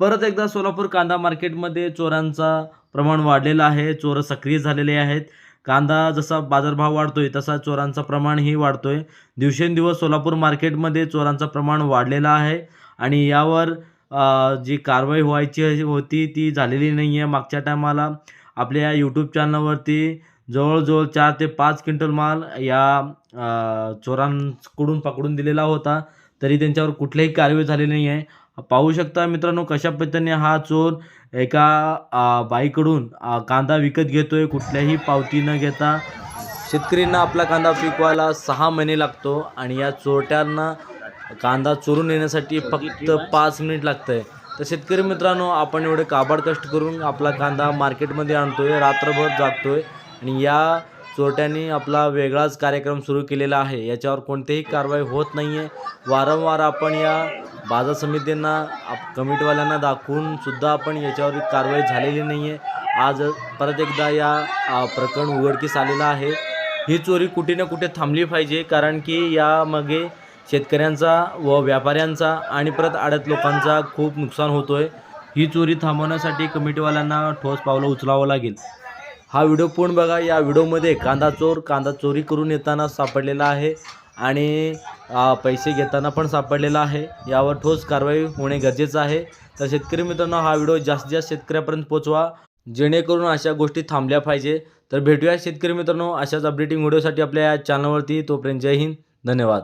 परत एकदा सोलापूर कांदा मार्केटमध्ये चोरांचा प्रमाण वाढलेलं आहे चोर सक्रिय झालेले आहेत. कांदा जसा बाजारभाव वाढतोय तसा चोरांचं प्रमाणही वाढतोय. दिवसेंदिवस सोलापूर मार्केटमध्ये चोरांचं प्रमाण वाढलेलं आहे आणि यावर जी कारवाई व्हायची होती ती झालेली नाही आहे मागच्या टायमाला आपल्या यूट्यूब चॅनलवरती जवळजवळ चार ते पाच क्विंटल माल या चोरांकडून पकडून दिलेला होता. तरी त्यांच्यावर कुठलीही कारवाई झालेली नाही आहे पाहू शकता मित्रांनो कशा पद्धतीने हा चोर एका बाईकडून कांदा विकत घेतोय कुठल्याही पावती न घेता. शेतकऱ्यांना आपला कांदा पिकवायला सहा महिने लागतो आणि या चोरट्यांना कांदा चोरून येण्यासाठी फक्त पाच मिनिट लागतंय. तर शेतकरी मित्रांनो आपण एवढे काबाड कष्ट करून आपला कांदा मार्केटमध्ये आणतोय रात्रभर जागतोय आणि या चोरट्यांनी आपला वेगळाच कार्यक्रम सुरू केलेला आहे. याच्यावर कोणतीही कारवाई होत नाही आहे वारंवार आपण या बाजार समित्यांना आप कमिटीवाल्यांना दाखवूनसुद्धा आपण याच्यावर कारवाई झालेली नाही आहे आज परत एकदा या प्रकरण उघडकीस आलेलं आहे. ही चोरी कुठे ना कुठे थांबली पाहिजे कारण की यामागे शेतकऱ्यांचा व व्यापाऱ्यांचा आणि परत आडत लोकांचा खूप नुकसान होतोय. ही चोरी थांबवण्यासाठी कमिटीवाल्यांना ठोस पावलं उचलावं लागेल. हा व्हिडिओ पूर्ण बघा. या व्हिडिओमध्ये कांदा चोर कांदा चोरी करून येताना सापडलेला आहे. आणि पैसे घेताना पण सापडलेला आहे. यावर ठोस कारवाई होणे गरजेचं आहे. तर शेतकरी मित्रांनो हा व्हिडिओ जास्तीत जास्त शेतकऱ्यापर्यंत पोचवा जेणेकरून अशा गोष्टी थांबल्या पाहिजे. तर भेटूया शेतकरी मित्रांनो अशाच अपडेटिंग व्हिडिओसाठी आपल्या या चॅनलवरती तोपर्यंत जय हिंद. धन्यवाद.